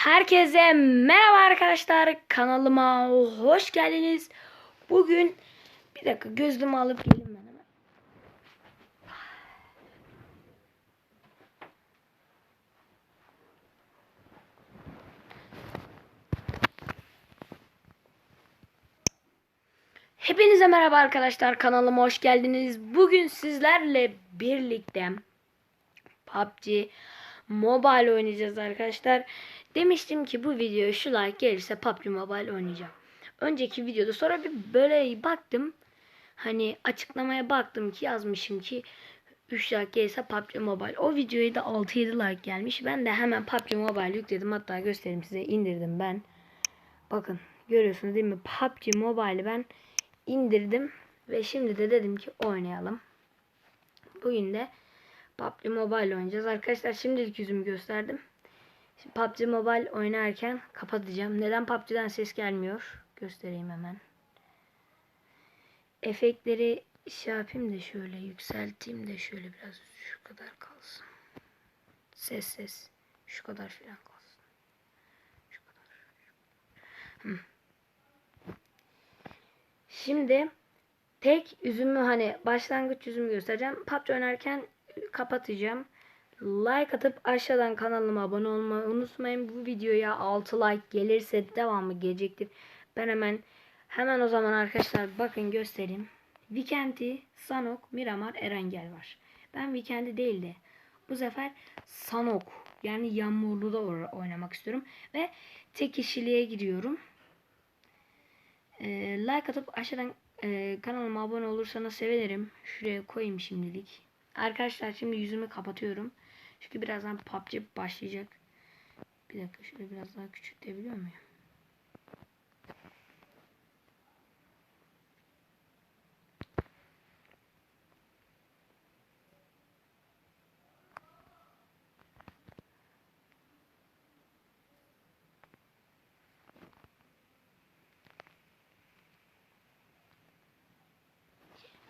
Herkese merhaba arkadaşlar. Kanalıma hoş geldiniz. Bugün bir dakika gözlüğümü alıp geleyim ben hemen. Hepinize merhaba arkadaşlar. Kanalıma hoş geldiniz. Bugün sizlerle birlikte PUBG Mobile oynayacağız arkadaşlar. Demiştim ki bu videoya şu like gelirse PUBG Mobile oynayacağım. Önceki videoda sonra bir böyle baktım. Hani açıklamaya baktım ki yazmışım ki 3 like gelirse PUBG Mobile. O videoya da 6-7 like gelmiş. Ben de hemen PUBG Mobile yükledim. Hatta göstereyim size indirdim ben. Bakın görüyorsunuz değil mi? PUBG Mobile'i ben indirdim. Ve şimdi de dedim ki oynayalım. Bugün de PUBG Mobile oynayacağız. Arkadaşlar şimdilik yüzümü gösterdim. Şimdi PUBG Mobile oynarken kapatacağım. Neden PUBG'den ses gelmiyor? Göstereyim hemen. Efektleri şey yapayım da şöyle yükselteyim de şöyle biraz şu kadar kalsın. Ses ses. Şu kadar falan kalsın. Şu kadar. Hı. Şimdi tek yüzümü hani başlangıç yüzümü göstereceğim. PUBG oynarken kapatacağım. Like atıp aşağıdan kanalıma abone olmayı unutmayın. Bu videoya 6 like gelirse devamı gelecektir. Ben hemen hemen o zaman arkadaşlar bakın göstereyim. Weekend'i, Sanok, Miramar, Erengel var. Ben Weekend'i değil de bu sefer Sanok yani Yağmurlu'da or- oynamak istiyorum. Ve tek kişiliğe giriyorum. Ee, like atıp aşağıdan e, kanalıma abone olursanız sevinirim. Şuraya koyayım şimdilik. Arkadaşlar şimdi yüzümü kapatıyorum. Çünkü birazdan PUBG başlayacak. Bir dakika şöyle biraz daha küçültebiliyor muyum?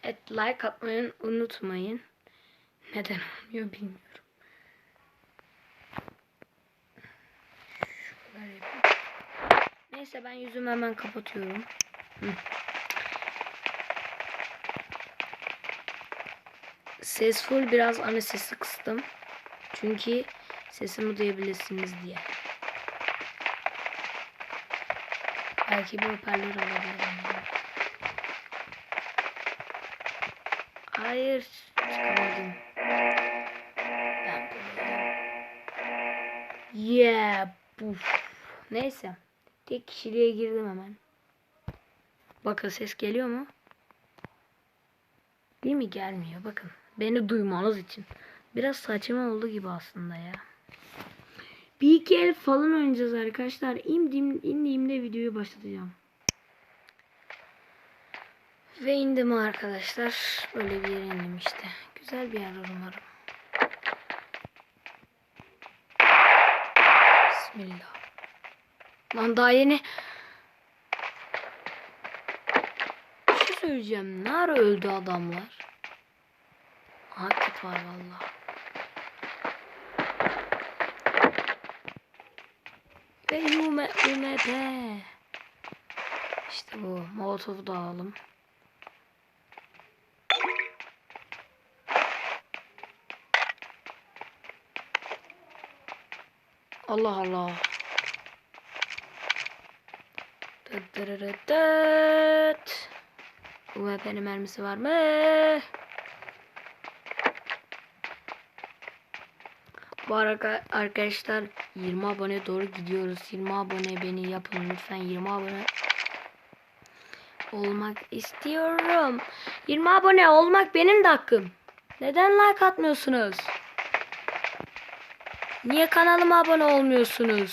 Evet like atmayı unutmayın. Neden olmuyor bilmiyorum. Neyse ben yüzümü hemen kapatıyorum. Ses full biraz ana sesi kıstım. Çünkü sesimi duyabilirsiniz diye. Belki bir hoparlör alabilirim. Hayır çıkamadım. Yeah. Buf. Neyse. Tek kişiliğe girdim hemen. Bakın ses geliyor mu? Değil mi? Gelmiyor. Bakın. Beni duymanız için. Biraz saçma oldu gibi aslında ya. Bir iki el falan oynayacağız arkadaşlar. İndiğim, indiğimde videoyu başlatacağım. Ve indim arkadaşlar. Böyle bir yere indim işte. Güzel bir yer umarım. Bismillah. Lan daha yeni bir şey söyleyeceğim. Ne ara öldü adamlar? Hakik var valla. Ve UM, UMP. İşte bu. Molotof'u da alalım. Allah Allah. Dıt. UMP'nin mermisi var arkadaşlar 20 abone doğru gidiyoruz. 20 abone beni yapın lütfen 20 abone olmak istiyorum. 20 abone olmak benim hakkım. Neden like atmıyorsunuz? Niye kanalıma abone olmuyorsunuz?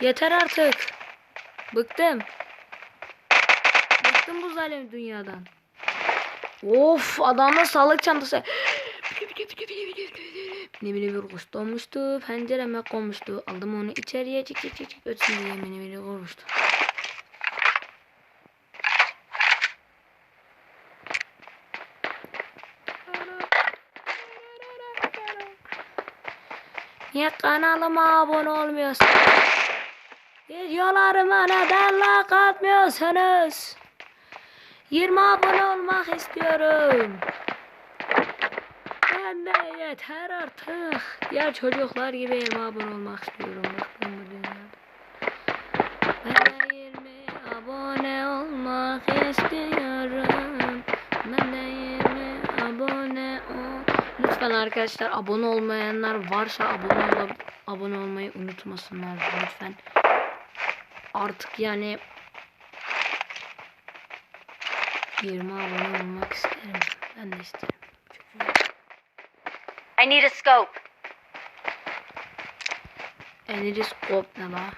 Yeter artık. Bıktım. Bıktım bu zalim dünyadan. Of adamda sağlık çantası. Ne bile bir kuş donmuştu. Pencereme konmuştu. Aldım onu içeriye çık çık çık ötsün diye beni bile kormuştu. Niye kanalıma abone olmuyorsunuz? Videolarıma neden like atmıyorsunuz? 20 abone olmak istiyorum. Ben de yeter artık. Diğer çocuklar gibi 20 abone olmak istiyorum. Dünyada. Ben de 20 abone olmak istiyorum. Ben de 20 abone ol. Lütfen arkadaşlar abone olmayanlar varsa abone ol abone olmayı unutmasınlar lütfen. Artık yani 20 abone olmak isterim. Ben de isterim. I need a scope. Enerji scope ne la?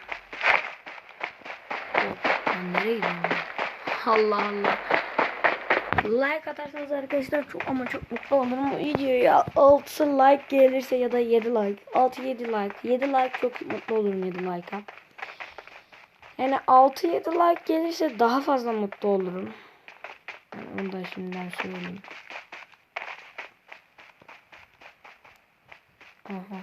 Ben nereye gidiyorum? Allah Allah. Like atarsanız arkadaşlar çok ama çok mutlu olurum bu videoya. 6 like gelirse ya da 7 like. 6-7 like. 7 like çok mutlu olurum 7 like'a. Yani 6-7 like gelirse daha fazla mutlu olurum. Yani onu da şimdiden söyleyeyim. Aha.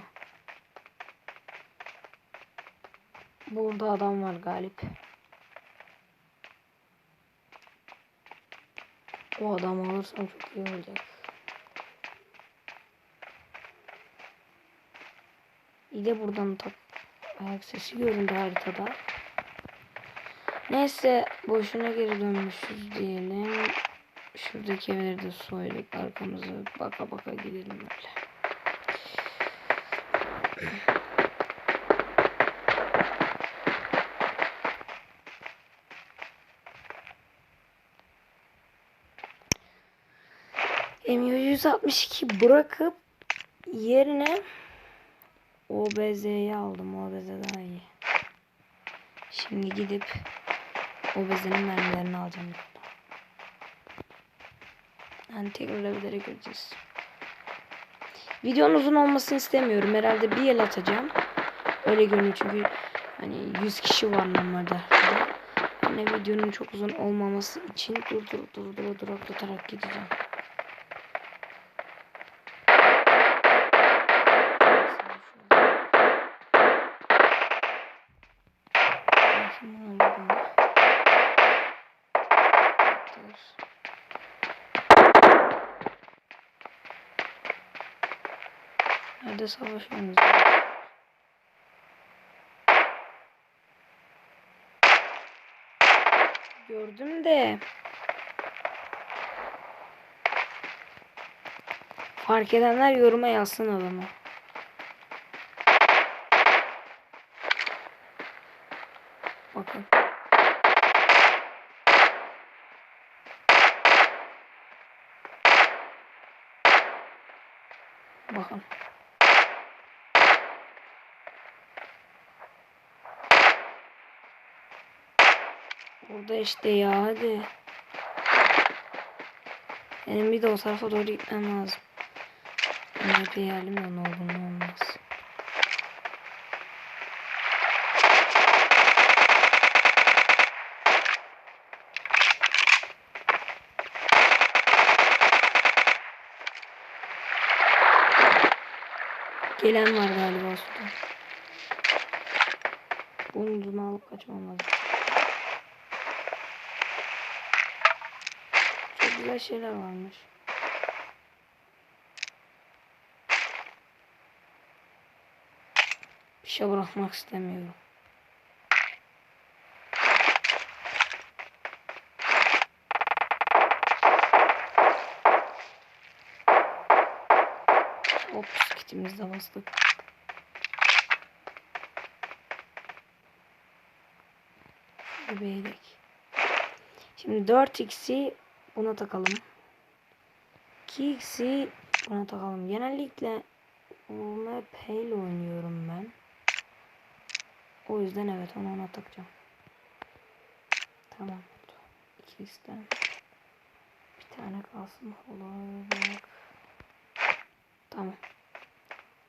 Burada adam var galip. O adamı alırsam çok iyi olacak. İyi de buradan tak ayak sesi göründü haritada. Neyse boşuna geri dönmüşüz diyelim. Şuradaki evleri de soyduk arkamızı baka baka gidelim böyle. M162 bırakıp yerine OBZ'yi aldım. OBZ daha iyi. Şimdi gidip OBZ'nin mermilerini alacağım. Yani tekrar evlere göreceğiz. Videonun uzun olmasını istemiyorum. Herhalde bir el atacağım. Öyle görünüyor çünkü hani 100 kişi var normalde. Yani videonun çok uzun olmaması için dur dur dur dur dur tutarak gideceğim. Şunu alalım. Dur. Nerede savaşıyorsunuz? Gördüm de. Fark edenler yoruma yazsın adamı. Bakın. Bakın. Burada işte ya hadi. Benim bir de o tarafa doğru gitmem lazım. Ben epey halim ya ne olur ne olmaz. Gelen var galiba suda. Ucunu alıp kaçmam lazım. Güzel şeyler varmış. Bir şey bırakmak istemiyorum. Hop kitimizi de bastık. Bir yedek. Şimdi 4x'i buna takalım. 2x'i buna takalım. Genellikle UMP ile oynuyorum ben. O yüzden evet onu ona takacağım. Tamam. 2x'ten bir tane kalsın olarak. Tamam.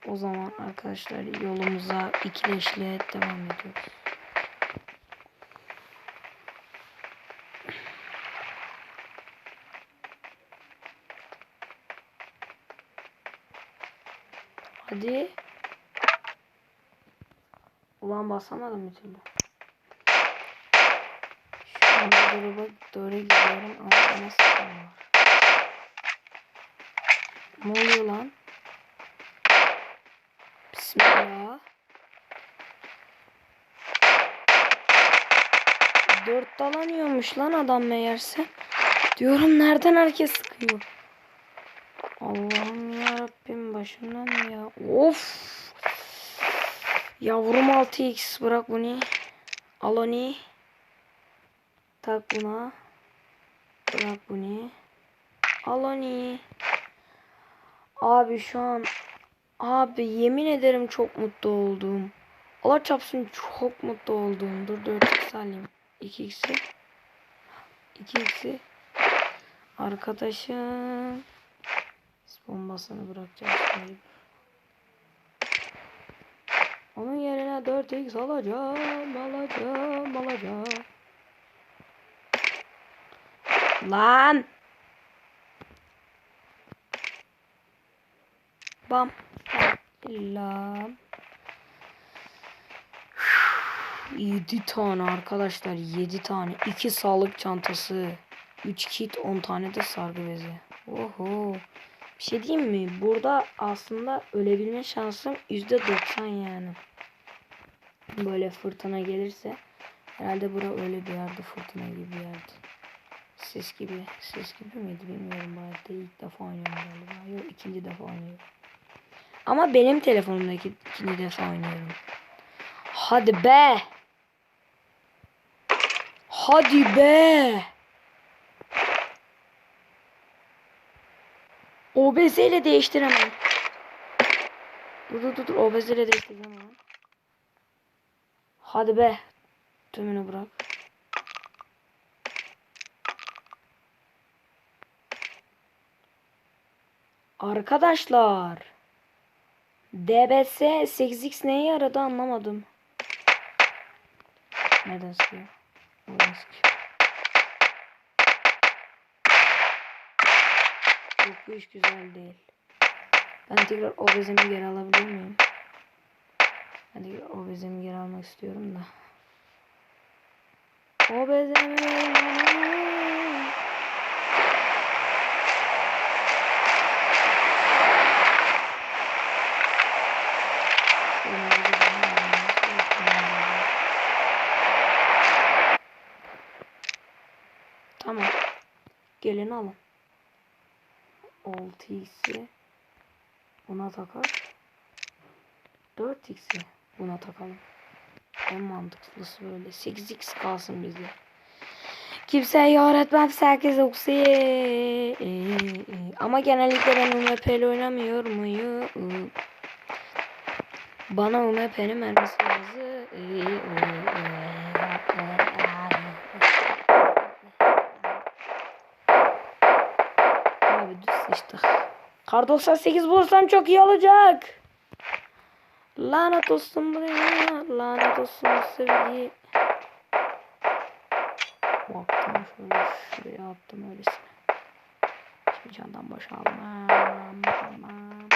O zaman arkadaşlar yolumuza ikileşle devam ediyoruz. Hadi. Ulan basamadım bir türlü. Şu anda drop'a doğru gidiyorum ama bana sıkıyorlar. Ne oluyor lan? Bismillah. Dört dalanıyormuş lan adam meğerse. Diyorum nereden herkes sıkıyor? Allah'ım başımdan ya. Of. Yavrum 6x bırak bunu. Al onu. Tak buna. Bırak bunu. Al onu. Abi şu an abi yemin ederim çok mutlu oldum. Allah çapsın çok mutlu oldum. Dur 4x alayım. 2x'i. 2x'i. Arkadaşım. Bombasını bırakacağız. Onun yerine 4x alacağım, alacağım, alacağım. Lan! Bam. Lam. 7 tane arkadaşlar 7 tane 2 sağlık çantası 3 kit 10 tane de sargı bezi Oho bir şey diyeyim mi? Burada aslında ölebilme şansım %90 yani. Böyle fırtına gelirse herhalde bura öyle bir yerde fırtına gibi bir yerde. Ses gibi ses gibi miydi bilmiyorum bu ilk defa oynuyorum galiba. Yok ikinci defa oynuyorum. Ama benim telefonumdaki ikinci defa oynuyorum. Hadi be! Hadi be. OBZ ile değiştiremem. Dur dur dur dur OBZ ile değiştireceğim hemen. Hadi be. Tümünü bırak. Arkadaşlar. DBS 8x neye yaradı anlamadım. Nereden sıkıyor? Oradan sıkıyor. Yok bu iş güzel değil. Ben tekrar obezimi geri alabilir miyim? Ben tekrar obezimi geri almak istiyorum da. Obezimi Tamam. Gelin alın. 6x'i buna takar. 4x'i buna takalım. En mantıklısı böyle. 8x kalsın bizde. Kimseye öğretmem 8 oksi. Ama genellikle ben UMP oynamıyor muyum? Bana UMP'nin mermisi lazım. Abi Kar 98 bulursam çok iyi olacak. Lanet olsun buraya. Lanet olsun sevgi. Baktım şöyle şuraya attım öylesine. Şimdi candan boşalmam. Boşalmam.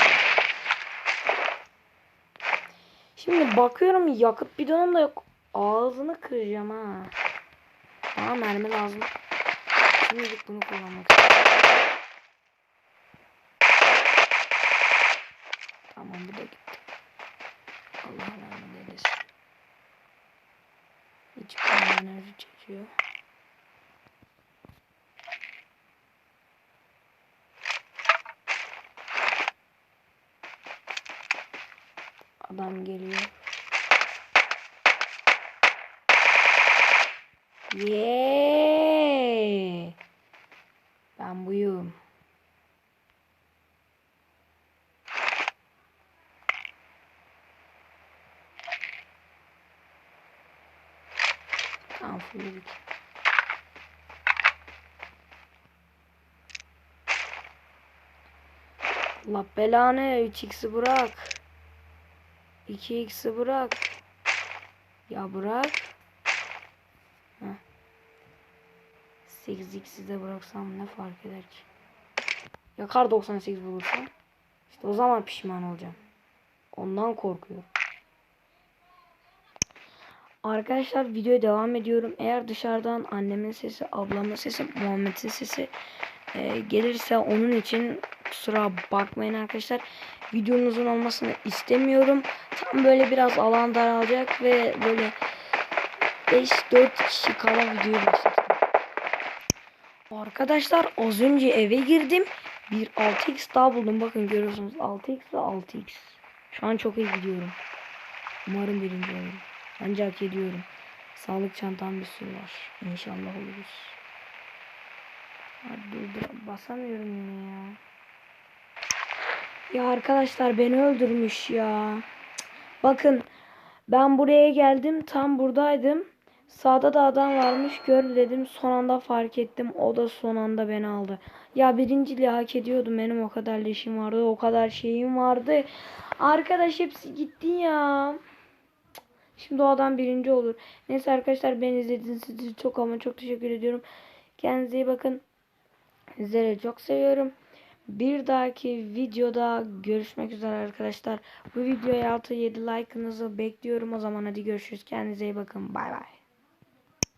Şimdi bakıyorum yakıt bidonum da yok. Ağzını kıracağım ha. Bana mermi lazım. Şimdilik bunu kullanmak istiyorum. Tamam bu da gitti. Allah rahmet eylesin. Bana enerji çekiyor. Adam geliyor. Yeee. Ben buyum. Fullledik. Allah belanı 3x'i bırak. 2x'i bırak. Ya bırak. Heh. 8x'i de bıraksam ne fark eder ki? Ya kar 98 bulursam işte o zaman pişman olacağım. Ondan korkuyorum. Arkadaşlar videoya devam ediyorum. Eğer dışarıdan annemin sesi, ablamın sesi, Muhammed'in sesi e, gelirse onun için kusura bakmayın arkadaşlar. Videonun uzun olmasını istemiyorum. Tam böyle biraz alan daralacak ve böyle 5-4 kişi kala video başlatacağım. Arkadaşlar az önce eve girdim. Bir 6x daha buldum. Bakın görüyorsunuz 6x ve 6x. Şu an çok iyi gidiyorum. Umarım birinci olurum. Bence hak ediyorum. Sağlık çantam bir sürü var. İnşallah oluruz. Hadi dur, dur. Basamıyorum yine ya. Ya arkadaşlar beni öldürmüş ya. Bakın ben buraya geldim. Tam buradaydım. Sağda da adam varmış. Gör dedim. Son anda fark ettim. O da son anda beni aldı. Ya birinciliği hak ediyordum. Benim o kadar leşim vardı. O kadar şeyim vardı. Arkadaş hepsi gitti ya. Şimdi o adam birinci olur. Neyse arkadaşlar beni izlediğiniz için çok ama çok teşekkür ediyorum. Kendinize iyi bakın. Sizleri çok seviyorum. Bir dahaki videoda görüşmek üzere arkadaşlar. Bu videoya 6-7 like'ınızı bekliyorum. O zaman hadi görüşürüz. Kendinize iyi bakın. Bay bay.